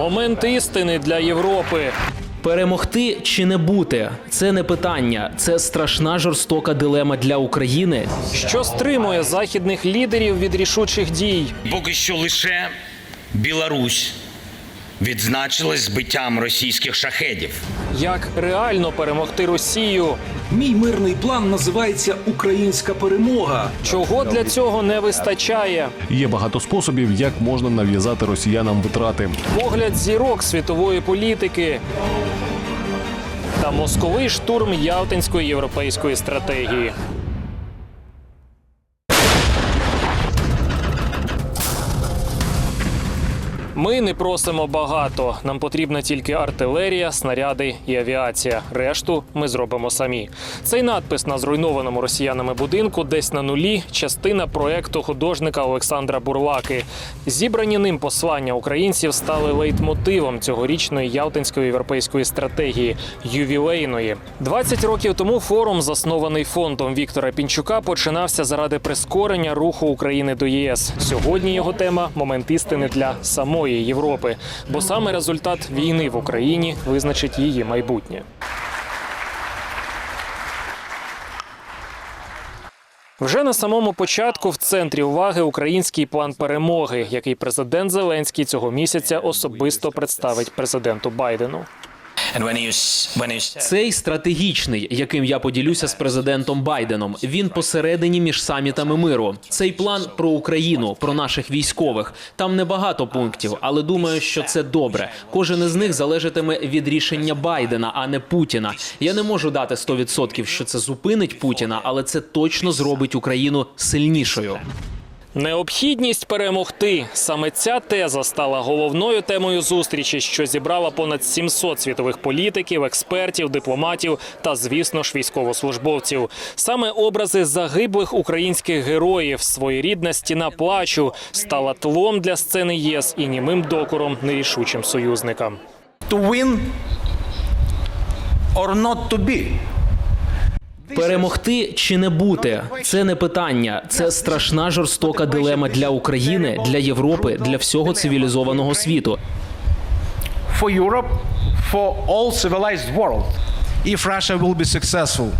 Момент істини для Європи. Перемогти чи не бути це не питання, це страшна жорстока дилема для України. Що стримує західних лідерів від рішучих дій? Поки що лише Білорусь відзначилась збиттям російських шахедів. Як реально перемогти Росію? Мій мирний план називається Українська перемога. Чого для цього не вистачає? Є багато способів, як можна нав'язати росіянам витрати. Погляд зірок світової політики та мозковий штурм Ялтинської європейської стратегії. Ми не просимо багато. Нам потрібна тільки артилерія, снаряди і авіація. Решту ми зробимо самі. Цей надпис на зруйнованому росіянами будинку десь на нулі частина проекту художника Олександра Бурлаки. Зібрані ним послання українців стали лейтмотивом цьогорічної Ялтинської європейської стратегії ювілейної. 20 років тому форум, заснований фондом Віктора Пінчука, починався заради прискорення руху України до ЄС. Сьогодні його тема момент істини для самої Європи, бо саме результат війни в Україні визначить її майбутнє. Вже на самому початку в центрі уваги український план перемоги, який президент Зеленський цього місяця особисто представить президенту Байдену. Цей стратегічний, яким я поділюся з президентом Байденом. Він посередині між самітами миру. Цей план про Україну, про наших військових. Там небагато пунктів, але думаю, що це добре. Кожен із них залежатиме від рішення Байдена, а не Путіна. Я не можу дати 100%, що це зупинить Путіна, але це точно зробить Україну сильнішою. Необхідність перемогти саме ця теза стала головною темою зустрічі, що зібрала понад 700 світових політиків, експертів, дипломатів та, звісно ж, військовослужбовців. Саме образи загиблих українських героїв, своєрідна стіна плачу, стала тлом для сцени ЄС і німим докором нерішучим союзникам. to win or not to be. Перемогти чи не бути це не питання, це страшна жорстока дилема для України, для Європи, для всього цивілізованого світу. For Europe, for all civilized world. if Russia will be successful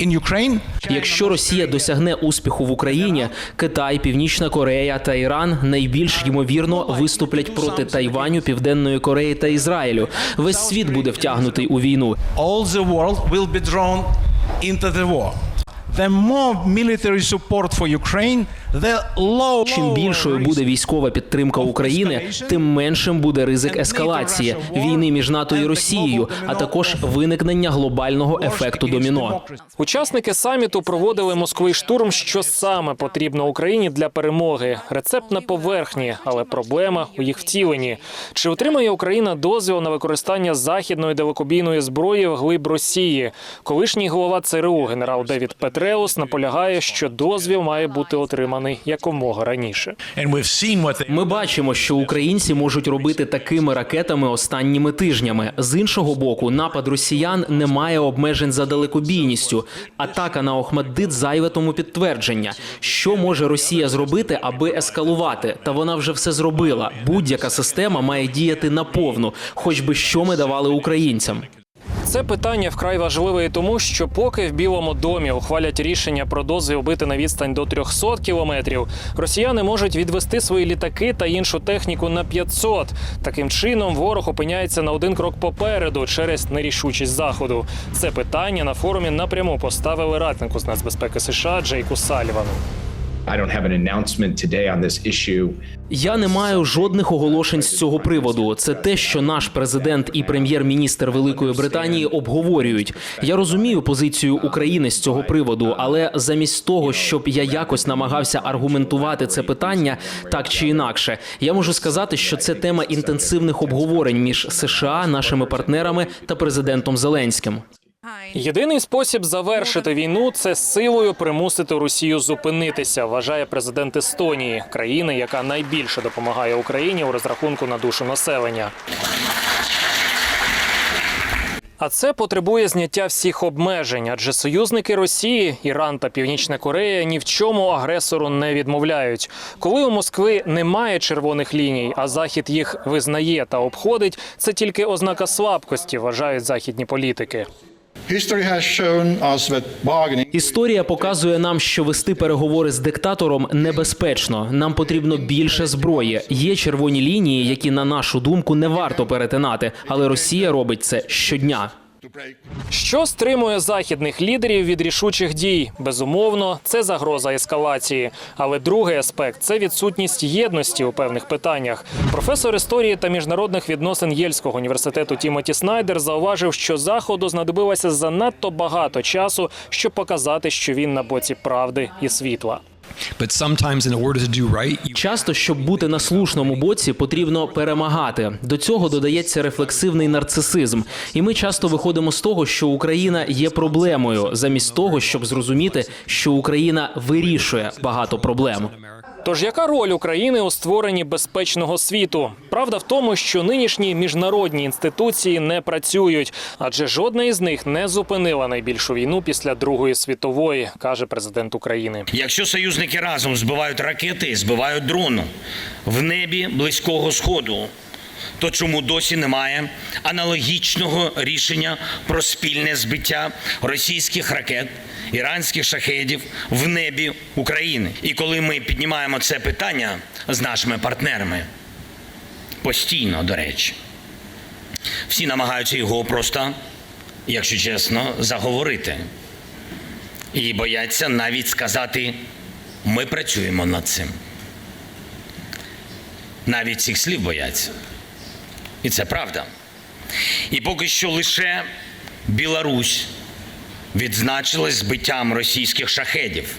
in Ukraine, Якщо Росія досягне успіху в Україні, Китай, Північна Корея та Іран найбільш ймовірно виступлять проти Тайваню, Південної Кореї та Ізраїлю. Весь світ буде втягнутий у війну. all the world will be drawn into the war. The more military support for Ukraine, the lower Чим більшою буде військова підтримка України, тим меншим буде ризик ескалації війни між НАТО і Росією, а також виникнення глобального ефекту доміно. Учасники саміту проводили московий штурм, що саме потрібно Україні для перемоги. Рецепт на поверхні, але проблема у їх втіленні. Чи отримає Україна дозвіл на використання західної далекобійної зброї в глиб Росії? Колишній голова ЦРУ генерал Девід Петреус наполягає, що дозвіл має бути отриманий якомога раніше. Ми бачимо, що українці можуть робити такими ракетами останніми тижнями. З іншого боку, напад росіян не має обмежень за далекобійністю. Атака на Охмаддит зайве тому підтвердження. Що може Росія зробити, аби ескалувати? Та вона вже все зробила. Будь-яка система має діяти наповну, хоч би що ми давали українцям. Це питання вкрай важливе і тому, що поки в Білому домі ухвалять рішення про дозвіл бити на відстань до 300 кілометрів, росіяни можуть відвести свої літаки та іншу техніку на 500. Таким чином, ворог опиняється на один крок попереду через нерішучість заходу. Це питання на форумі напряму поставили раднику з нацбезпеки США Джейку Салівану. Я не маю жодних оголошень з цього приводу. Це те, що наш президент і прем'єр-міністр Великої Британії обговорюють. Я розумію позицію України з цього приводу, але замість того, щоб я якось намагався аргументувати це питання так чи інакше, я можу сказати, що це тема інтенсивних обговорень між США, нашими партнерами та президентом Зеленським. Єдиний спосіб завершити війну це силою примусити Росію зупинитися, вважає президент Естонії, країни, яка найбільше допомагає Україні у розрахунку на душу населення. А це потребує зняття всіх обмежень, адже союзники Росії, Іран та Північна Корея ні в чому агресору не відмовляють. Коли у Москви немає червоних ліній, а Захід їх визнає та обходить, це тільки ознака слабкості, вважають західні політики. Історія показує нам, що вести переговори з диктатором небезпечно. Нам потрібно більше зброї. Є червоні лінії, які на нашу думку не варто перетинати, але Росія робить це щодня. Що стримує західних лідерів від рішучих дій? Безумовно, це загроза ескалації. Але другий аспект це відсутність єдності у певних питаннях. Професор історії та міжнародних відносин Єльського університету Тімоті Снайдер зауважив, що заходу знадобилося занадто багато часу, щоб показати, що він на боці правди і світла. Часто, щоб бути на слушному боці, потрібно перемагати. До цього додається рефлексивний нарцисизм. І ми часто виходимо з того, що Україна є проблемою, замість того, щоб зрозуміти, що Україна вирішує багато проблем. Тож яка роль України у створенні безпечного світу? Правда в тому, що нинішні міжнародні інституції не працюють, адже жодна із них не зупинила найбільшу війну після Другої світової, каже президент України. Якщо союзники разом збивають ракети, збивають дрону в небі близького сходу, то чому досі немає аналогічного рішення про спільне збиття російських ракет, іранських шахедів в небі України? І коли ми піднімаємо це питання з нашими партнерами, постійно, до речі, всі намагаються його просто, якщо чесно, заговорити. І бояться навіть сказати, ми працюємо над цим. Навіть цих слів бояться. І це правда. І поки що лише Білорусь відзначилась збиттям російських шахедів.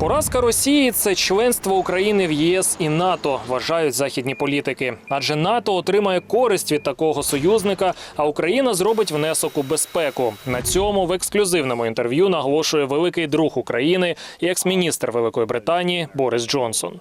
Поразка Росії це членство України в ЄС і НАТО, вважають західні політики. Адже НАТО отримає користь від такого союзника, а Україна зробить внесок у безпеку. На цьому в ексклюзивному інтерв'ю наголошує великий друг України і екс-міністр Великої Британії Борис Джонсон.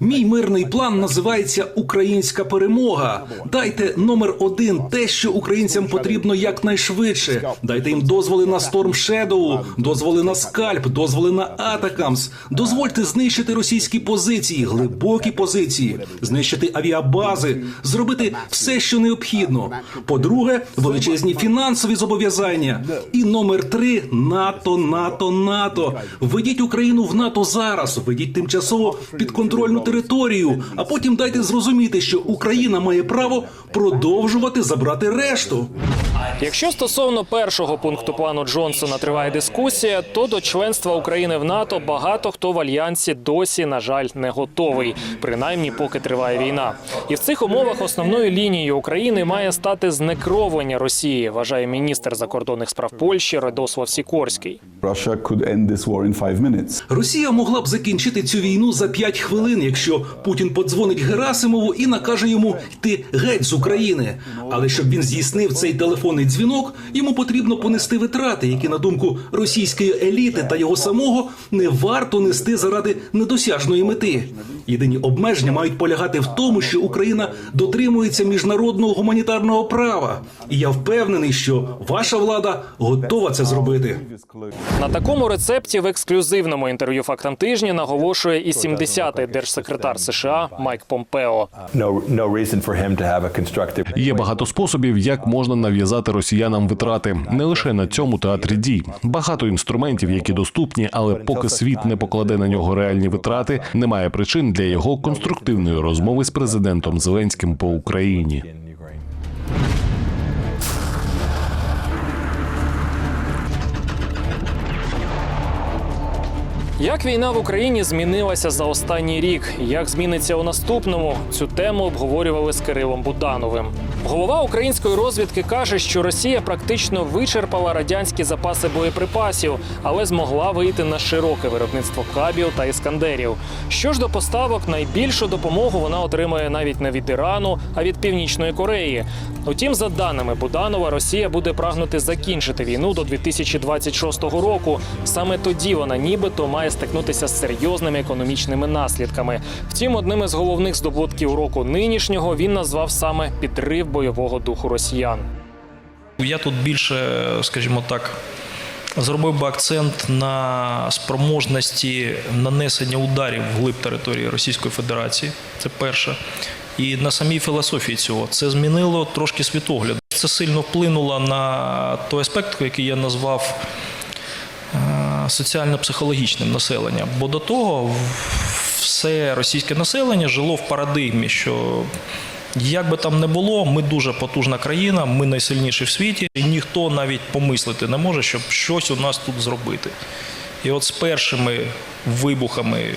Мій мирний план називається Українська перемога. Дайте номер один те, що українцям потрібно якнайшвидше. Дайте їм дозволи на Storm Shadow, дозволи на скальп, дозволи на Атакамс. Дозвольте знищити російські позиції, глибокі позиції, знищити авіабази, зробити все, що необхідно. По-друге, величезні фінансові зобов'язання. І номер три НАТО, НАТО, НАТО. Введіть Україну в НАТО зараз. Введіть тимчасово підконтрольну територію, а потім дайте зрозуміти, що Україна має право продовжувати забрати решту. Якщо стосовно першого пункту плану Джонсона триває дискусія, то до членства України в НАТО багато хто в альянсі досі, на жаль, не готовий, принаймні поки триває війна. І в цих умовах основною лінією України має стати знекровлення Росії, вважає міністр закордонних справ Польщі Радослав Сікорський. Росія могла б закінчити цю війну за 5 хвилин, якщо Путін подзвонить Герасимову і накаже йому йти геть з України. Але щоб він здійснив цей телефонний дзвінок, йому потрібно понести витрати, які на думку російської еліти та його самого не варто нести заради недосяжної мети. Єдині обмеження мають полягати в тому, що Україна дотримується міжнародного гуманітарного права. І я впевнений, що ваша влада готова це зробити. На такому рецепті в ексклюзивному інтерв'ю фактам тижня наголошує і 70-й держсекретар США Майк Помпео. Є багато способів, як можна нав'язати росіянам витрати не лише на цьому театрі дій. Багато інструментів, які доступні, але поки світ не покладе на нього реальні витрати, немає причин для його конструктивної розмови з президентом Зеленським по Україні. Як війна в Україні змінилася за останній рік? Як зміниться у наступному? Цю тему обговорювали з Кирилом Будановим. Голова української розвідки каже, що Росія практично вичерпала радянські запаси боєприпасів, але змогла вийти на широке виробництво кабів та іскандерів. Що ж до поставок, найбільшу допомогу вона отримує навіть не від Ірану, а від Північної Кореї. Утім, за даними Буданова, Росія буде прагнути закінчити війну до 2026 року. Саме тоді вона нібито має стикнутися з серйозними економічними наслідками. Втім, одним із головних здобутків року нинішнього він назвав саме підрив бойового духу росіян. Я тут більше, скажімо так, зробив би акцент на спроможності нанесення ударів вглиб території Російської Федерації. Це перше. І на самій філософії цього це змінило трошки світогляд. Це сильно вплинуло на той аспект, який я назвав соціально-психологічним населенням. Бо до того все російське населення жило в парадигмі, що як би там не було, ми дуже потужна країна, ми найсильніші в світі, і ніхто навіть помислити не може, щоб щось у нас тут зробити. І от з першими вибухами,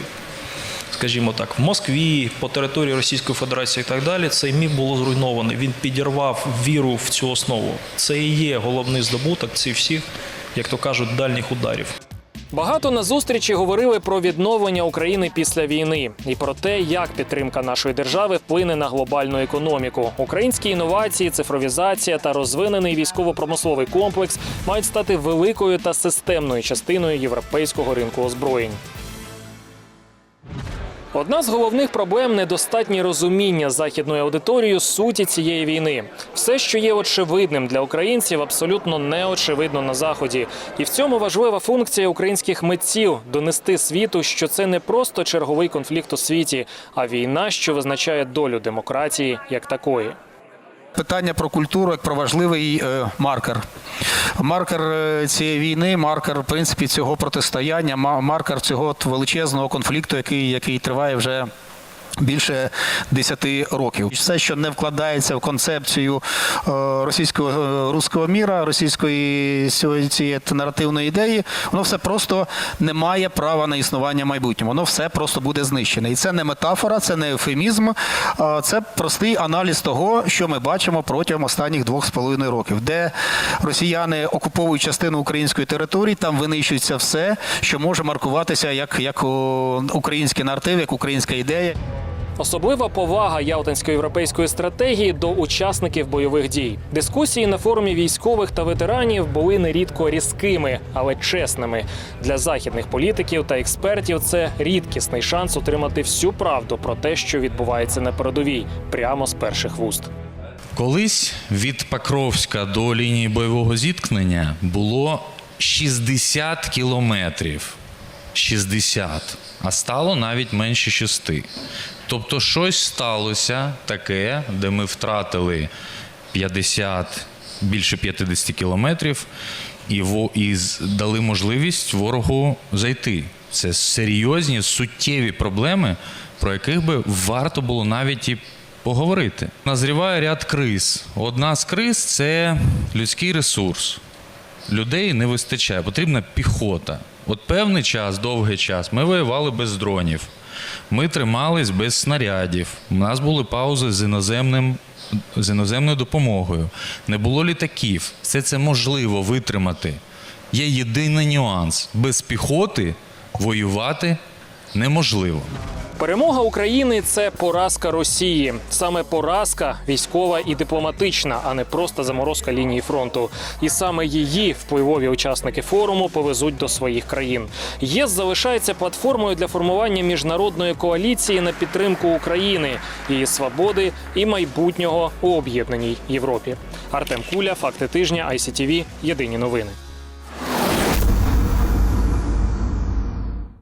скажімо так, в Москві, по території Російської Федерації і так далі, цей міф було зруйновано. Він підірвав віру в цю основу. Це і є головний здобуток цих всіх, як то кажуть, дальніх ударів. Багато на зустрічі говорили про відновлення України після війни і про те, як підтримка нашої держави вплине на глобальну економіку. Українські інновації, цифровізація та розвинений військово-промисловий комплекс мають стати великою та системною частиною європейського ринку озброєнь. Одна з головних проблем недостатнє розуміння західною аудиторією суті цієї війни. Все, що є очевидним для українців, абсолютно не очевидно на заході. І в цьому важлива функція українських митців донести світу, що це не просто черговий конфлікт у світі, а війна, що визначає долю демократії як такої. Питання про культуру як про важливий е, маркер. Маркер е, цієї війни, маркер в принципі цього протистояння, ма- маркер цього величезного конфлікту, який, який триває вже. Більше 10 років. Все, що не вкладається в концепцію е, російського е, руського міра, російської цієї наративної ідеї, воно все просто не має права на існування в майбутньому. Воно все просто буде знищене. І це не метафора, це не ефемізм, а це простий аналіз того, що ми бачимо протягом останніх двох з половиною років, де росіяни окуповують частину української території, там винищується все, що може маркуватися як, як український наратив, як українська ідея. Особлива повага Ялтинсько-європейської стратегії до учасників бойових дій. Дискусії на форумі військових та ветеранів були нерідко різкими, але чесними. Для західних політиків та експертів це рідкісний шанс отримати всю правду про те, що відбувається на передовій, прямо з перших вуст. Колись від Покровська до лінії бойового зіткнення було 60 кілометрів. 60. А стало навіть менше 6. Тобто щось сталося таке, де ми втратили 50, більше 50 кілометрів і, і дали можливість ворогу зайти. Це серйозні, суттєві проблеми, про яких би варто було навіть і поговорити. Назріває ряд криз. Одна з криз це людський ресурс. Людей не вистачає, потрібна піхота. От певний час, довгий час, ми воювали без дронів. Ми тримались без снарядів. У нас були паузи з іноземним. З іноземною допомогою не було літаків. Все це можливо витримати. Є єдиний нюанс: без піхоти воювати неможливо. Перемога України це поразка Росії. Саме поразка військова і дипломатична, а не просто заморозка лінії фронту. І саме її впливові учасники форуму повезуть до своїх країн. ЄС залишається платформою для формування міжнародної коаліції на підтримку України, її свободи і майбутнього у об'єднаній Європі. Артем Куля, факти тижня, ICTV, Єдині новини.